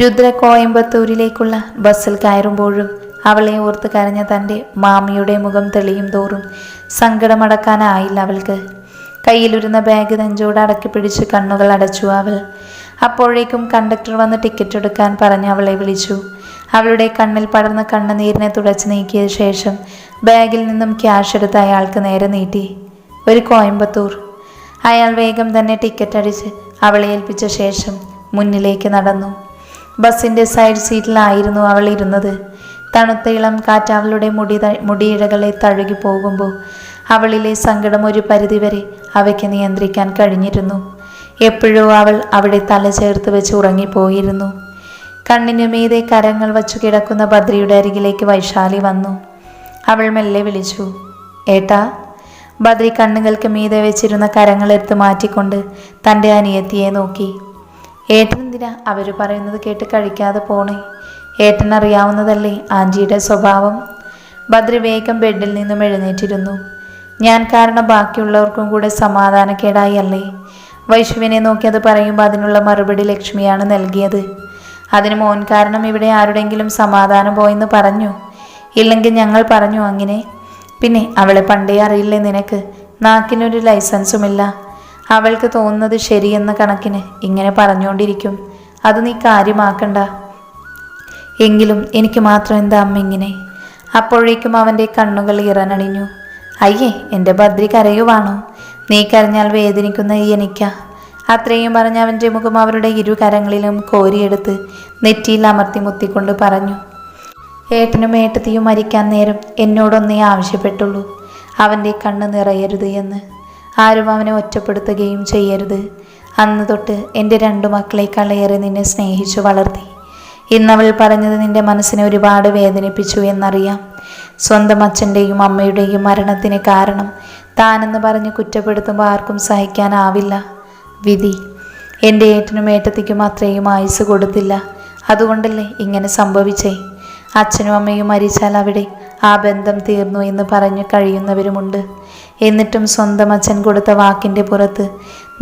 രുദ്ര കോയമ്പത്തൂരിലേക്കുള്ള ബസ്സിൽ കയറുമ്പോഴും അവളെ ഓർത്ത് കരഞ്ഞ തന്റെ മാമിയുടെ മുഖം തെളിയും തോറും സങ്കടമടക്കാനായില്ല അവൾക്ക്. കയ്യിലിരുന്ന ബാഗ് നെഞ്ചോട് അടക്കി പിടിച്ച് കണ്ണുകൾ അടച്ചു അവൾ. അപ്പോഴേക്കും കണ്ടക്ടർ വന്ന് ടിക്കറ്റ് എടുക്കാൻ പറഞ്ഞ് അവളെ വിളിച്ചു. അവളുടെ കണ്ണിൽ പടർന്ന കണ്ണുനീരിനെ തുടച്ചു നീക്കിയ ശേഷം ബാഗിൽ നിന്നും ക്യാഷ് എടുത്ത് അയാൾക്ക് നേരെ നീട്ടി. ഒരു കോയമ്പത്തൂർ. അയാൾ വേഗം തന്നെ ടിക്കറ്റ് അടിച്ച് അവളെ ഏൽപ്പിച്ച ശേഷം മുന്നിലേക്ക് നടന്നു. ബസ്സിന്റെ സൈഡ് സീറ്റിലായിരുന്നു അവൾ ഇരുന്നത്. തണുത്ത ഇളം കാറ്റ് അവളുടെ മുടി മുടിയിഴകളെ തഴുകി പോകുമ്പോൾ അവളിലെ സങ്കടം ഒരു പരിധിവരെ അവയ്ക്ക് നിയന്ത്രിക്കാൻ കഴിഞ്ഞിരുന്നു. എപ്പോഴോ അവൾ അവിടെ തല ചേർത്ത് വെച്ച് ഉറങ്ങിപ്പോയിരുന്നു. കണ്ണിനു മീതെ കരങ്ങൾ വച്ചു കിടക്കുന്ന ബദ്രിയുടെ അരികിലേക്ക് വൈശാലി വന്നു. അവൾ മെല്ലെ വിളിച്ചു ഏട്ടാ ബദ്രി കണ്ണുകൾക്ക് മീതെ വെച്ചിരുന്ന കരങ്ങളെടുത്ത് മാറ്റിക്കൊണ്ട് തന്റെ അനിയത്തിയെ നോക്കി. ഏട്ടൻ എന്തിനാ അവർ പറയുന്നത് കേട്ട് കഴിക്കാതെ പോണേ? ഏട്ടൻ അറിയാവുന്നതല്ലേ ആന്റിയുടെ സ്വഭാവം? ബദ്രി വേഗം ബെഡിൽ നിന്നും എഴുന്നേറ്റിരുന്നു. ഞാൻ കാരണം ബാക്കിയുള്ളവർക്കും കൂടെ സമാധാനക്കേടായി അല്ലേ? വൈശുവിനെ നോക്കി അത് പറയുമ്പോൾ അതിനുള്ള മറുപടി ലക്ഷ്മിയാണ് നൽകിയത്. അതിന് മോൻ കാരണം ഇവിടെ ആരുടെങ്കിലും സമാധാനം പോയെന്ന് പറഞ്ഞു. ഇല്ലെങ്കിൽ ഞങ്ങൾ പറഞ്ഞു അങ്ങനെ. പിന്നെ അവളെ പണ്ടേ അറിയില്ലേ നിനക്ക്? നാക്കിനൊരു ലൈസൻസുമില്ല. അവൾക്ക് തോന്നുന്നത് ശരിയെന്ന കണക്കിന് ഇങ്ങനെ പറഞ്ഞുകൊണ്ടിരിക്കും അത് നീ കാര്യമാക്കണ്ട. എങ്കിലും എനിക്ക് മാത്രം എന്താ അമ്മ ഇങ്ങനെ? അപ്പോഴേക്കും അവന്റെ കണ്ണുകൾ ഇറനണിഞ്ഞു. അയ്യേ എന്റെ ഭദ്രി കരയുവാണോ? നീ കരഞ്ഞാൽ വേദനിക്കുന്ന എനിക്ക. അത്രയും പറഞ്ഞ അവന്റെ മുഖം അവരുടെ ഇരു കരങ്ങളിലും കോരിയെടുത്ത് നെറ്റിയിൽ അമർത്തി മുത്തിക്കൊണ്ട് പറഞ്ഞു. ഏട്ടനും ഏട്ടത്തിയും മരിക്കാൻ നേരം എന്നോടൊന്നേ ആവശ്യപ്പെട്ടുള്ളൂ. അവന്റെ കണ്ണ് നിറയരുത് എന്ന്. ആരും അവനെ ഒറ്റപ്പെടുത്തുകയും ചെയ്യരുത്. അന്ന് തൊട്ട് എന്റെ രണ്ടു മക്കളെക്കാളേറെ നിന്നെ സ്നേഹിച്ചു വളർത്തി. ഇന്നവൾ പറഞ്ഞത് നിന്റെ മനസ്സിനെ ഒരുപാട് വേദനിപ്പിച്ചു എന്നറിയാം. സ്വന്തം അച്ഛന്റെയും അമ്മയുടെയും മരണത്തിന് കാരണം താനെന്ന് പറഞ്ഞ് കുറ്റപ്പെടുത്തുമ്പോൾ ആർക്കും സഹിക്കാനാവില്ല. വിധി എന്റെ ഏട്ടനും ഏട്ടത്തിക്കും അത്രയും ആയുസ് കൊടുത്തില്ല. അതുകൊണ്ടല്ലേ ഇങ്ങനെ സംഭവിച്ചേ? അച്ഛനും അമ്മയും മരിച്ചാൽ അവിടെ ആ ബന്ധം തീർന്നു എന്ന് പറഞ്ഞു കഴിയുന്നവരുമുണ്ട്. എന്നിട്ടും സ്വന്തം അച്ഛൻ കൊടുത്ത വാക്കിന്റെ പുറത്ത്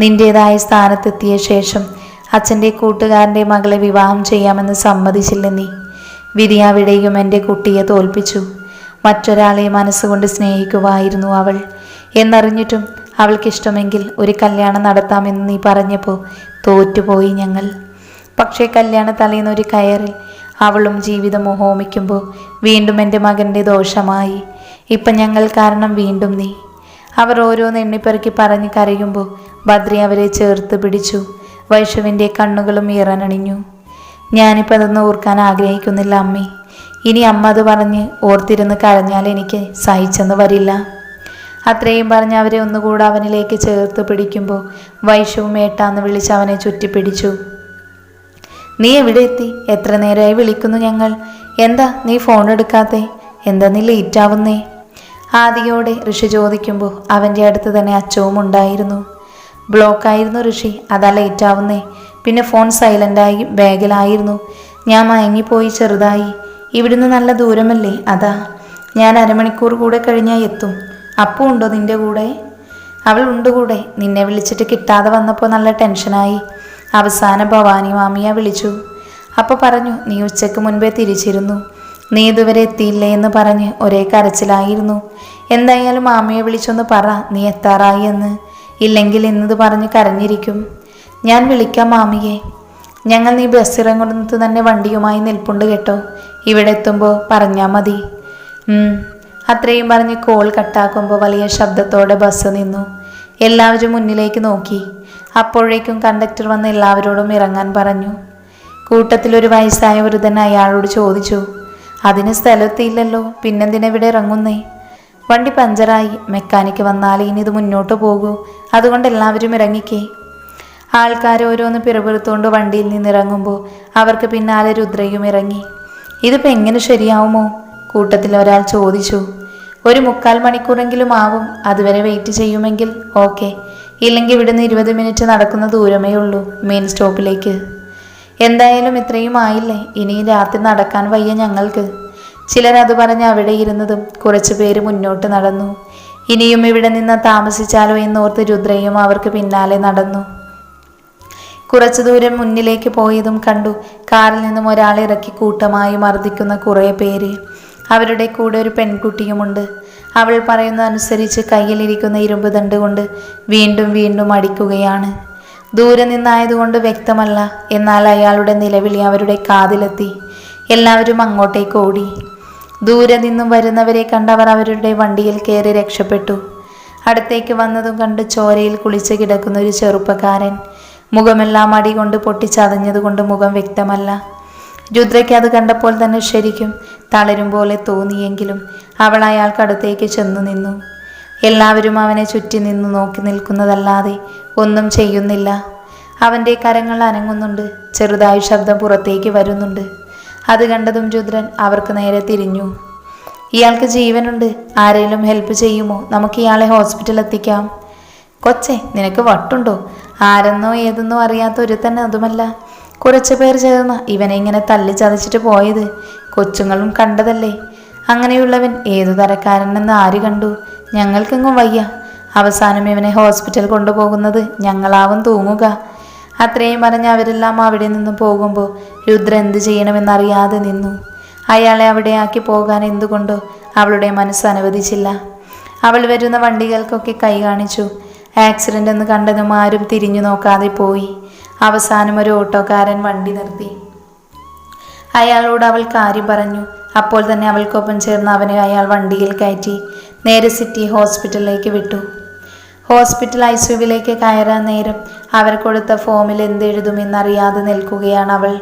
നിന്റേതായ സ്ഥാനത്തെത്തിയ ശേഷം അച്ഛന്റെ കൂട്ടുകാരന്റെ മകളെ വിവാഹം ചെയ്യാമെന്ന് സമ്മതിച്ചില്ല നീ വിധി എന്റെ കുട്ടിയെ തോൽപ്പിച്ചു. മറ്റൊരാളെ മനസ്സുകൊണ്ട് സ്നേഹിക്കുവായിരുന്നു അവൾ. എന്നറിഞ്ഞിട്ടും അവൾക്കിഷ്ടമെങ്കിൽ ഒരു കല്യാണം നടത്താമെന്ന് നീ പറഞ്ഞപ്പോൾ തോറ്റുപോയി ഞങ്ങൾ. പക്ഷേ കല്യാണ തലേന്ന് ഒരു കയറിൽ അവളും ജീവിതം ഹോമിക്കുമ്പോൾ വീണ്ടും എന്റെ മകന്റെ ദോഷമായി. ഇപ്പം ഞങ്ങൾ കാരണം വീണ്ടും നീ. അവർ ഓരോന്ന് എണ്ണിപ്പെറുക്കി പറഞ്ഞ് കരയുമ്പോൾ ബദ്രി അവരെ ചേർത്ത് പിടിച്ചു. വൈഷുവിന്റെ കണ്ണുകളും ഇറനണിഞ്ഞു ഞാനിപ്പോൾ അതൊന്നും ഓർക്കാൻ ആഗ്രഹിക്കുന്നില്ല അമ്മി. ഇനി അമ്മ അത് പറഞ്ഞ് ഓർത്തിരുന്ന് കരഞ്ഞാൽ എനിക്ക് സഹിച്ചെന്ന് വരില്ല. അത്രയും പറഞ്ഞ് അവരെ ഒന്നുകൂടെ അവനിലേക്ക് ചേർത്ത് പിടിക്കുമ്പോൾ വൈഷവും ഏട്ടാന്ന് വിളിച്ച് അവനെ ചുറ്റിപ്പിടിച്ചു. നീ എവിടെ എത്തി? എത്ര നേരമായി വിളിക്കുന്നു ഞങ്ങൾ. എന്താ നീ ഫോൺ എടുക്കാത്തെ? എന്താ നീ ലേറ്റ് ആവുന്നേ? ആദിയോടെ ഋഷി ചോദിക്കുമ്പോൾ അവന്റെ അടുത്ത് തന്നെ അച്ഛവും ഉണ്ടായിരുന്നു. ബ്ലോക്കായിരുന്നു ഋഷി അതാ ലേറ്റ് ആവുന്നേ. പിന്നെ ഫോൺ സൈലന്റായി ബാഗിലായിരുന്നു. ഞാൻ മയങ്ങിപ്പോയി ചെറുതായി. ഇവിടുന്ന് നല്ല ദൂരമല്ലേ? അതാ. ഞാൻ അരമണിക്കൂർ കൂടെ കഴിഞ്ഞാൽ എത്തും. അപ്പു ഉണ്ടോ നിന്റെ കൂടെ? അവൾ ഉണ്ട് കൂടെ. നിന്നെ വിളിച്ചിട്ട് കിട്ടാതെ വന്നപ്പോൾ നല്ല ടെൻഷനായി അവസാനം ഭവാനി മാമിയ വിളിച്ചു. അപ്പോൾ പറഞ്ഞു നീ ഉച്ചയ്ക്ക് മുൻപേ തിരിച്ചിരുന്നു. നീ ഇതുവരെ എത്തിയില്ലേ എന്ന് പറഞ്ഞ് ഒരേ കരച്ചിലായിരുന്നു. എന്തായാലും മാമിയെ വിളിച്ചൊന്ന് പറ നീ എത്താറായി എന്ന്. ഇല്ലെങ്കിൽ ഇന്നത് പറഞ്ഞ് കരഞ്ഞിരിക്കും. ഞാൻ വിളിക്കാം മാമിയെ. ഞങ്ങൾ നീ ബസ് ഇറങ്ങുന്നത് തന്നെ വണ്ടിയുമായി നിൽപ്പുണ്ട് കേട്ടോ. ഇവിടെ എത്തുമ്പോൾ പറഞ്ഞാൽ മതി. അത്രയും പറഞ്ഞ് കോൾ കട്ടാക്കുമ്പോൾ വലിയ ശബ്ദത്തോടെ ബസ് നിന്നു. എല്ലാവരും മുന്നിലേക്ക് നോക്കി. അപ്പോഴേക്കും കണ്ടക്ടർ വന്ന് എല്ലാവരോടും ഇറങ്ങാൻ പറഞ്ഞു. കൂട്ടത്തിൽ ഒരു വയസ്സായ വൃദ്ധൻ അയാളോട് ചോദിച്ചു അതിന് സ്ഥലത്തില്ലല്ലോ പിന്നെന്തിനെവിടെ ഇറങ്ങുന്നേ? വണ്ടി പഞ്ചറായി. മെക്കാനിക്ക് വന്നാൽ ഇനി ഇത് മുന്നോട്ട് പോകൂ. അതുകൊണ്ട് എല്ലാവരും ഇറങ്ങിക്കേ. ആൾക്കാർ ഓരോന്ന് പിറപുറത്തുകൊണ്ട് വണ്ടിയിൽ നിന്നിറങ്ങുമ്പോൾ അവർക്ക് പിന്നാലെ രുദ്രയും ഇറങ്ങി. ഇതിപ്പോൾ എങ്ങനെ ശരിയാവുമോ? കൂട്ടത്തിൽ ഒരാൾ ചോദിച്ചു. ഒരു മുക്കാൽ മണിക്കൂറെങ്കിലും ആവും. അതുവരെ വെയിറ്റ് ചെയ്യുമെങ്കിൽ. ഓക്കെ. ഇല്ലെങ്കിൽ ഇവിടുന്ന് ഇരുപത് മിനിറ്റ് നടക്കുന്ന ദൂരമേ ഉള്ളൂ മെയിൻ സ്റ്റോപ്പിലേക്ക് എന്തായാലും ഇത്രയും ആയില്ലേ? ഇനി രാത്രി നടക്കാൻ വയ്യ ഞങ്ങൾക്ക്. ചിലർ അത് പറഞ്ഞ് അവിടെ ഇരുന്നതും കുറച്ചു പേര് മുന്നോട്ട് നടന്നു. ഇനിയും ഇവിടെ നിന്ന് താമസിച്ചാലോ എന്നോർത്ത് രുദ്രയും അവർക്ക് പിന്നാലെ നടന്നു. കുറച്ചു ദൂരം മുന്നിലേക്ക് പോയതും കണ്ടു കാറിൽ നിന്നും ഒരാളെ ഇറക്കി കൂട്ടമായി മർദ്ദിക്കുന്ന കുറേ പേര്. അവരുടെ കൂടെ ഒരു പെൺകുട്ടിയുമുണ്ട്. അവൾ പറയുന്ന അനുസരിച്ച് കയ്യിലിരിക്കുന്ന ഇരുമ്പ് ദണ്ട് കൊണ്ട് വീണ്ടും വീണ്ടും അടിക്കുകയാണ്. ദൂരെ നിന്നായതുകൊണ്ട് വ്യക്തമല്ല എന്നാൽ അയാളുടെ നിലവിളി അവരുടെ കാതിലെത്തി. എല്ലാവരും അങ്ങോട്ടേക്ക് ഓടി. ദൂരെ നിന്നും വരുന്നവരെ കണ്ടവർ അവരുടെ വണ്ടിയിൽ കയറി രക്ഷപ്പെട്ടു. അടുത്തേക്ക് വന്നതും കണ്ട് ചോരയിൽ കുളിച്ച് കിടക്കുന്ന ഒരു ചെറുപ്പക്കാരൻ മുഖമെല്ലാം അടി കൊണ്ട് പൊട്ടിച്ചതഞ്ഞതുകൊണ്ട് മുഖം വ്യക്തമല്ല. രുദ്രയ്ക്ക് അത് കണ്ടപ്പോൾ തന്നെ ശരിക്കും തളരും പോലെ തോന്നിയെങ്കിലും അവൾ അയാൾക്കടുത്തേക്ക് ചെന്നു നിന്നു. എല്ലാവരും അവനെ ചുറ്റി നിന്ന് നോക്കി നിൽക്കുന്നതല്ലാതെ ഒന്നും ചെയ്യുന്നില്ല. അവന്റെ കരങ്ങൾ അനങ്ങുന്നുണ്ട് ചെറുതായി ശബ്ദം പുറത്തേക്ക് വരുന്നുണ്ട്. അത് കണ്ടതും രുദ്രൻ അവർക്ക് നേരെ തിരിഞ്ഞു. ഇയാൾക്ക് ജീവനുണ്ട് ആരെങ്കിലും ഹെൽപ്പ് ചെയ്യുമോ? നമുക്ക് ഇയാളെ ഹോസ്പിറ്റലിൽ എത്തിക്കാം. കൊച്ചെ നിനക്ക് വട്ടുണ്ടോ? ആരെന്നോ ഏതെന്നോ അറിയാത്ത തന്നെ അതുമല്ല. കുറച്ച് പേർ ചേർന്ന ഇവനെ ഇങ്ങനെ തല്ലി ചതച്ചിട്ട് പോയത്. കൊച്ചുങ്ങളും കണ്ടതല്ലേ? അങ്ങനെയുള്ളവൻ ഏതു തരക്കാരനെന്ന് ആര് കണ്ടു? ഞങ്ങൾക്കെങ്ങും വയ്യ. അവസാനം ഇവനെ ഹോസ്പിറ്റൽ കൊണ്ടുപോകുന്നത് ഞങ്ങളാവും തൂങ്ങുക. അത്രയും പറഞ്ഞ് അവരെല്ലാം അവിടെ നിന്ന് പോകുമ്പോൾ രുദ്ര എന്ത് ചെയ്യണമെന്നറിയാതെ നിന്നു. അയാളെ അവിടെയാക്കി പോകാൻ എന്തുകൊണ്ടോ അവളുടെ മനസ്സ് അനുവദിച്ചില്ല. അവൾ വരുന്ന വണ്ടികൾക്കൊക്കെ കൈ കാണിച്ചു. ആക്സിഡന്റ് എന്ന് കണ്ടതും ആരും തിരിഞ്ഞു നോക്കാതെ പോയി. അവസാനം ഒരു ഓട്ടോക്കാരൻ വണ്ടി നിർത്തി. അയാളോട് അവൾ കാര്യം പറഞ്ഞു. അപ്പോൾ തന്നെ അവൾക്കൊപ്പം ചേർന്ന് അവനെ അയാൾ വണ്ടിയിൽ കയറ്റി നേരെ സിറ്റി ഹോസ്പിറ്റലിലേക്ക് വിട്ടു. ഹോസ്പിറ്റൽ ഐ ഐസിയുവിലേക്ക് കയറാൻ നേരം അവർ കൊടുത്ത ഫോമിൽ എന്തെഴുതുമെന്നറിയാതെ നിൽക്കുകയാണ് അവൾ.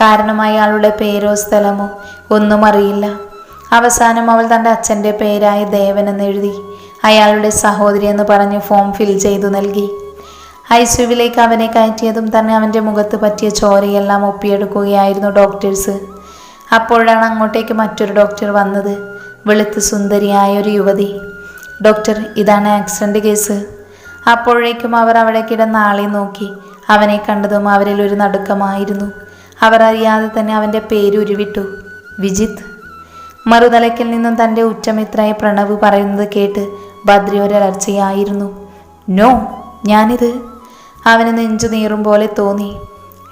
കാരണം അയാളുടെ പേരോ സ്ഥലമോ ഒന്നും അറിയില്ല. അവസാനം അവൾ തന്റെ അച്ഛന്റെ പേരായ ദേവൻ എന്ന് എഴുതി അയാളുടെ സഹോദരി എന്ന് പറഞ്ഞ് ഫോം ഫിൽ ചെയ്തു നൽകി. ഐസിയുവിലേക്ക് അവനെ കയറ്റിയതും തന്നെ അവന്റെ മുഖത്ത് പറ്റിയ ചോരയെല്ലാം ഒപ്പിയെടുക്കുകയായിരുന്നു ഡോക്ടേഴ്സ്. അപ്പോഴാണ് അങ്ങോട്ടേക്ക് മറ്റൊരു ഡോക്ടർ വന്നത്. വെളുത്ത് സുന്ദരിയായ ഒരു യുവതി. ഡോക്ടർ ഇതാണ് ആക്സിഡന്റ് കേസ്. അപ്പോഴേക്കും അവർ അവിടെ കിടന്ന ആളെ നോക്കി. അവനെ കണ്ടതും അവരിൽ ഒരു നടുക്കമായിരുന്നു. അവർ അറിയാതെ തന്നെ അവന്റെ പേര് ഉരുവിട്ടു. വിജിത്ത്. മറുതലയ്ക്കിൽ നിന്നും തന്റെ ഉറ്റമിത്രായ പ്രണവ് പറയുന്നത് കേട്ട് ബദ്രി ഒരർച്ചയായിരുന്നു നോ ഞാനിത് അവന് നെഞ്ചു നീറും പോലെ തോന്നി.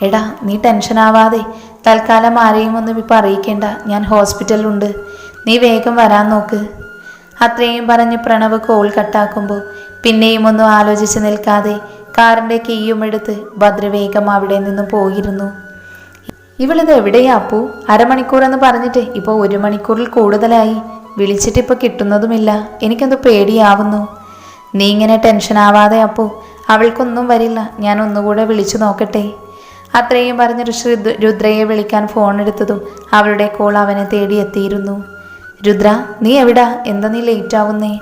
എടാ നീ ടെൻഷനാവാതെ തൽക്കാലം ആരെയും ഒന്നും ഇപ്പം അറിയിക്കേണ്ട. ഞാൻ ഹോസ്പിറ്റലിലുണ്ട്. നീ വേഗം വരാൻ നോക്ക്. അത്രയും പറഞ്ഞ് പ്രണവ് കോൾ കട്ടാക്കുമ്പോൾ പിന്നെയും ഒന്നും ആലോചിച്ച് നിൽക്കാതെ കാറിന്റെ കീയും എടുത്ത് ഭദ്ര വേഗം അവിടെ നിന്നും പോയിരുന്നു. ഇവളിത് എവിടെയാ അപ്പു? അരമണിക്കൂർ എന്ന് പറഞ്ഞിട്ട് ഇപ്പോൾ ഒരു മണിക്കൂറിൽ കൂടുതലായി. വിളിച്ചിട്ട് ഇപ്പോൾ കിട്ടുന്നതുമില്ല. എനിക്കെന്തോ പേടിയാവുന്നു. നീ ഇങ്ങനെ ടെൻഷൻ ആവാതെ അപ്പു അവൾക്കൊന്നും വരില്ല. ഞാൻ ഒന്നുകൂടെ വിളിച്ചു നോക്കട്ടെ. അത്രയും പറഞ്ഞ് ഋഷി രുദ്രയെ വിളിക്കാൻ ഫോൺ എടുത്തതും അവളുടെ കോൾ അവനെ തേടി എത്തിയിരുന്നു. രുദ്ര നീ എവിടാ? എന്താ നീ ലേറ്റ് ആവുന്നേ?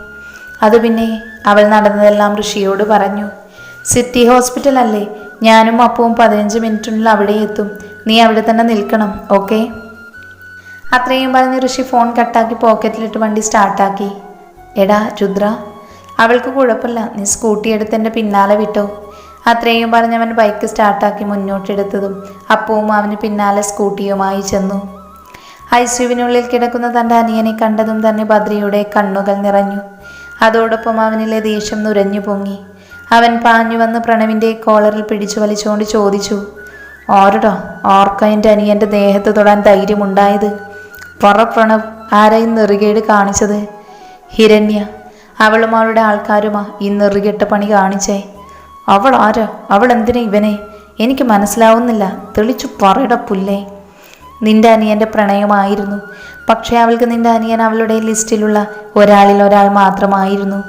അത് പിന്നെ അവൾ നടന്നതെല്ലാം ഋഷിയോട് പറഞ്ഞു. സിറ്റി ഹോസ്പിറ്റൽ അല്ലേ? ഞാനും അപ്പവും പതിനഞ്ച് മിനിറ്റിനുള്ളിൽ അവിടെ എത്തും. നീ അവിടെ തന്നെ നിൽക്കണം ഓക്കെ? അത്രയും പറഞ്ഞ് ഋഷി ഫോൺ കട്ടാക്കി പോക്കറ്റിലിട്ട് വണ്ടി സ്റ്റാർട്ടാക്കി എടാ രുദ്ര അവൾക്ക് കുഴപ്പമില്ല. നീ സ്കൂട്ടി എടുത്ത് എന്റെ പിന്നാലെ വിട്ടോ. അത്രയും പറഞ്ഞവൻ ബൈക്ക് സ്റ്റാർട്ടാക്കി മുന്നോട്ടെടുത്തതും അപ്പവും അവന് പിന്നാലെ സ്കൂട്ടിയുമായി ചെന്നു. ഐസ്യുവിനുള്ളിൽ കിടക്കുന്ന തന്റെ അനിയനെ കണ്ടതും തന്നെ ബദ്രിയുടെ കണ്ണുകൾ നിറഞ്ഞു. അതോടൊപ്പം അവനിലെ ദേഷ്യം നുരഞ്ഞു പൊങ്ങി. അവൻ പാഞ്ഞു വന്ന് പ്രണവിന്റെ കോളറിൽ പിടിച്ചു വലിച്ചുകൊണ്ട് ചോദിച്ചു ഓരടോ ഓർക്ക എന്റെ അനിയന്റെ ദേഹത്ത് തൊടാൻ ധൈര്യമുണ്ടായത്? പറ പ്രണവ് ആരായി നെറുകേട് കാണിച്ചത്? ഹിരണ്യ. അവളും അവളുടെ ആൾക്കാരുമാ ഈ നെറുകെട്ട പണി കാണിച്ചേ. അവൾ ആരാ? അവൾ എന്തിനാ ഇവനെ? എനിക്ക് മനസ്സിലാവുന്നില്ല. തെളിച്ചു പറയട പുല്ലേ. നിന്റെ അനിയന്റെ പ്രണയമായിരുന്നു. പക്ഷേ അവൾക്ക് നിന്റെ അനിയൻ അവളുടെ ലിസ്റ്റിലുള്ള ഒരാളിൽ ഒരാൾ മാത്രമായിരുന്നു.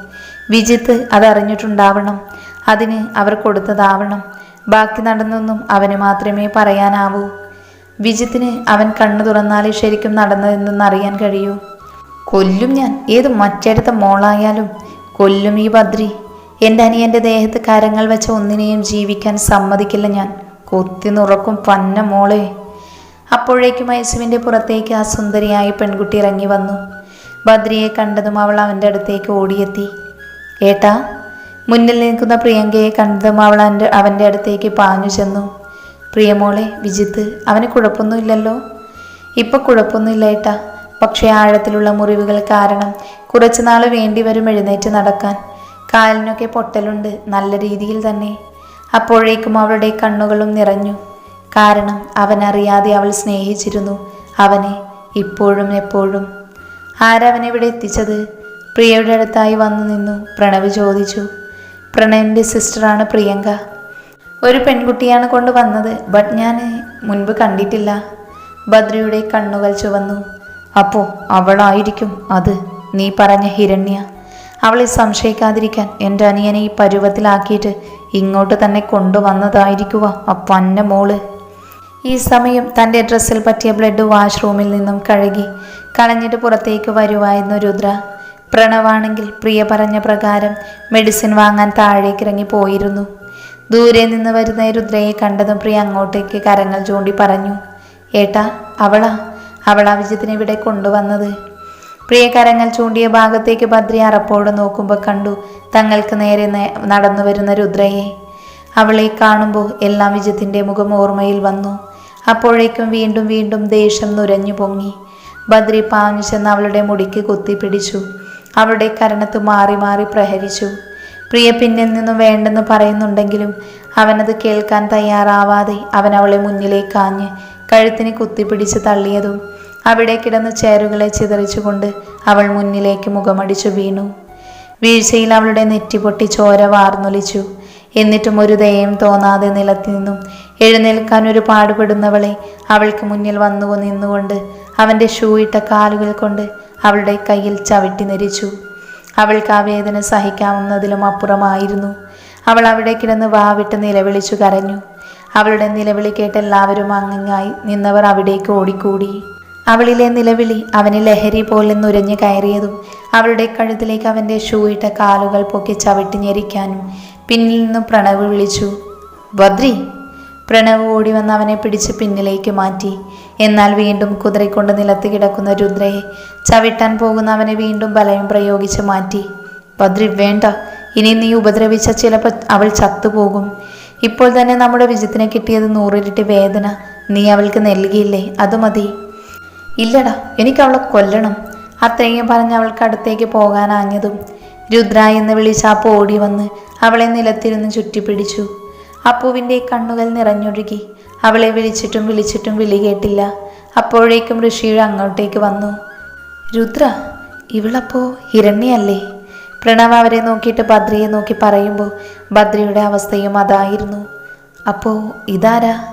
വിജിത്ത് അതറിഞ്ഞിട്ടുണ്ടാവണം. അതിന് അവർ കൊടുത്തതാവണം. ബാക്കി നടന്നൊന്നും അവന് മാത്രമേ പറയാനാവൂ. വിജിത്തിന് അവൻ കണ്ണു തുറന്നാലേ ശരിക്കും നടന്നതെന്നൊന്നറിയാൻ കഴിയൂ. കൊല്ലും ഞാൻ. ഏത് മറ്റടുത്ത മോളായാലും കൊല്ലും ഈ ബദ്രി. എന്റെ അനിയന്റെ ദേഹത്ത് കരങ്ങൾ വെച്ച ഒന്നിനെയും ജീവിക്കാൻ സമ്മതിക്കില്ല ഞാൻ. കൊത്തി നുറക്കും പന്ന മോളെ. അപ്പോഴേക്കും ഐസുവിന്റെ പുറത്തേക്ക് ആ സുന്ദരിയായ പെൺകുട്ടി ഇറങ്ങി വന്നു. ബദ്രിയെ കണ്ടതും അവൾ അവന്റെ അടുത്തേക്ക് ഓടിയെത്തി. ഏട്ടാ മുന്നിൽ നിൽക്കുന്ന പ്രിയങ്കയെ കണ്ടതും അവൾ എന്റെ അവന്റെ അടുത്തേക്ക് പാഞ്ഞു ചെന്നു. പ്രിയമോളെ വിജിത്ത് അവന് കുഴപ്പമൊന്നുമില്ലല്ലോ? ഇപ്പം കുഴപ്പമൊന്നുമില്ല ഏട്ടാ. പക്ഷേ ആഴത്തിലുള്ള മുറിവുകൾ കാരണം കുറച്ചു നാൾ വേണ്ടി വരും എഴുന്നേറ്റ് നടക്കാൻ. കാലിനൊക്കെ പൊട്ടലുണ്ട് നല്ല രീതിയിൽ തന്നെ. അപ്പോഴേക്കും അവളുടെ കണ്ണുകളും നിറഞ്ഞു. കാരണം അവനറിയാതെ അവൾ സ്നേഹിച്ചിരുന്നു അവനെ ഇപ്പോഴും എപ്പോഴും. ആരവനെ ഇവിടെ എത്തിച്ചത്? പ്രിയയുടെ അടുത്തായി വന്നു നിന്നു പ്രണവ് ചോദിച്ചു. പ്രണവിന്റെ സിസ്റ്ററാണ് പ്രിയങ്ക. ഒരു പെൺകുട്ടിയാണ് കൊണ്ടുവന്നത് ബട്ട് ഞാൻ മുൻപ് കണ്ടിട്ടില്ല. ബദ്രിയുടെ കണ്ണുകൾ ചുവന്നു. അപ്പോൾ അവളായിരിക്കും അത് നീ പറഞ്ഞ ഹിരണ്യ. അവളെ സംശയിക്കാതിരിക്കാൻ എന്റെ അനിയനെ ഈ പരുവത്തിലാക്കിയിട്ട് ഇങ്ങോട്ട് തന്നെ കൊണ്ടുവന്നതായിരിക്കുക ആ പന്ന മോൾ. ഈ സമയം തന്റെ ഡ്രസ്സിൽ പറ്റിയ ബ്ലഡ് വാഷ്റൂമിൽ നിന്നും കഴുകി കളഞ്ഞിട്ട് പുറത്തേക്ക് വരുവായിരുന്നു രുദ്ര. പ്രണവാണെങ്കിൽ പ്രിയ പറഞ്ഞ പ്രകാരം മെഡിസിൻ വാങ്ങാൻ താഴേക്ക് ഇറങ്ങി പോയിരുന്നു. ദൂരെ നിന്ന് വരുന്ന രുദ്രയെ കണ്ടതും പ്രിയ അങ്ങോട്ടേക്ക് കരങ്ങൾ ചൂണ്ടി പറഞ്ഞു ഏട്ടാ അവളാ? അവളാ വിജിത്തിനെ ഇവിടെ കൊണ്ടുവന്നത്? പ്രിയകരങ്ങൾ ചൂണ്ടിയ ഭാഗത്തേക്ക് ഭദ്രി അറപ്പോട് നോക്കുമ്പോൾ കണ്ടു തങ്ങൾക്ക് നേരെ നടന്നു വരുന്ന രുദ്രയെ. അവളെ കാണുമ്പോൾ എല്ലാം വിജയത്തിന്റെ മുഖം ഓർമ്മയിൽ വന്നു. അപ്പോഴേക്കും വീണ്ടും വീണ്ടും ദേഷ്യം നുരഞ്ഞു പൊങ്ങി. ബദ്രി പാഞ്ഞു ചെന്ന് അവളുടെ മുടിക്ക് കുത്തിപ്പിടിച്ചു അവളുടെ കരണത്ത് മാറി മാറി പ്രഹരിച്ചു. പ്രിയ പിന്നിൽ നിന്നും വേണ്ടെന്ന് പറയുന്നുണ്ടെങ്കിലും അവനത് കേൾക്കാൻ തയ്യാറാവാതെ അവൻ അവളെ മുന്നിലേക്ക് ആഞ്ഞ് കഴുത്തിന് കുത്തിപ്പിടിച്ച് തള്ളിയതും അവിടെ കിടന്ന ചേരുകളെ ചിതറിച്ചുകൊണ്ട് അവൾ മുന്നിലേക്ക് മുഖമടിച്ചു വീണു. വീഴ്ചയിൽ അവളുടെ നെറ്റി പൊട്ടി ചോര വാർന്നൊലിച്ചു. എന്നിട്ടും ഒരു ദയം തോന്നാതെ നിലത്തു നിന്നും എഴുന്നേൽക്കാൻ ഒരു പാടുപെടുന്നവളെ അവൾക്ക് മുന്നിൽ വന്നു നിന്നുകൊണ്ട് അവന്റെ ഷൂ ഇട്ട കാലുകൾ കൊണ്ട് അവളുടെ കയ്യിൽ ചവിട്ടി നെരിച്ചു. അവൾക്ക് ആ വേദന സഹിക്കാവുന്നതിലും അപ്പുറമായിരുന്നു. അവൾ അവിടെ കിടന്ന് വാവിട്ട് നിലവിളിച്ചു കരഞ്ഞു. അവളുടെ നിലവിളി കേട്ട് എല്ലാവരും അങ്ങിങ്ങായി നിന്നവർ അവിടേക്ക് ഓടിക്കൂടി. അവളിലെ നിലവിളി അവന് ലഹരി പോലെ നുരഞ്ഞു കയറിയതും അവളുടെ കഴുത്തിലേക്ക് അവന്റെ ഷൂ ഇട്ട കാലുകൾ പൊക്കി ചവിട്ടി ഞെരിക്കാനും പിന്നിൽ നിന്നും പ്രണവ് വിളിച്ചു ബദ്രി പ്രണവ് ഓടി വന്ന് അവനെ പിടിച്ച് പിന്നിലേക്ക് മാറ്റി. എന്നാൽ വീണ്ടും കുതിരക്കൊണ്ട് നിലത്ത് കിടക്കുന്ന രുദ്രയെ ചവിട്ടാൻ പോകുന്ന അവനെ വീണ്ടും ബലയും പ്രയോഗിച്ച് മാറ്റി. ബദ്രി വേണ്ട. ഇനി നീ ഉപദ്രവിച്ച ചിലപ്പോൾ അവൾ ചത്തുപോകും. ഇപ്പോൾ തന്നെ നമ്മുടെ വിജയത്തിനെ കിട്ടിയത് നൂറിരട്ടി വേദന. നീ അവൾക്ക് നൽകിയില്ലേ? അത് മതി. ഇല്ലടാ എനിക്ക് അവളെ കൊല്ലണം. അത്രയും പറഞ്ഞ് അവൾക്ക് അടുത്തേക്ക് പോകാനാഞ്ഞതും രുദ്ര എന്ന് വിളിച്ച അപ്പു ഓടി വന്ന് അവളെ നിലത്തിരുന്ന് ചുറ്റിപ്പിടിച്ചു. അപ്പുവിന്റെ കണ്ണുകൾ നിറഞ്ഞൊഴുകി. അവളെ വിളിച്ചിട്ടും വിളിച്ചിട്ടും വിളി കേട്ടില്ല. അപ്പോഴേക്കും ഋഷിയുടെ അങ്ങോട്ടേക്ക് വന്നു. രുദ്ര ഇവളപ്പോ ഹിരണ്യല്ലേ? പ്രണവ് അവരെ നോക്കിയിട്ട് ബദ്രിയെ നോക്കി പറയുമ്പോൾ ബദ്രിയുടെ അവസ്ഥയും അതായിരുന്നു. അപ്പോൾ ഇതാരാ?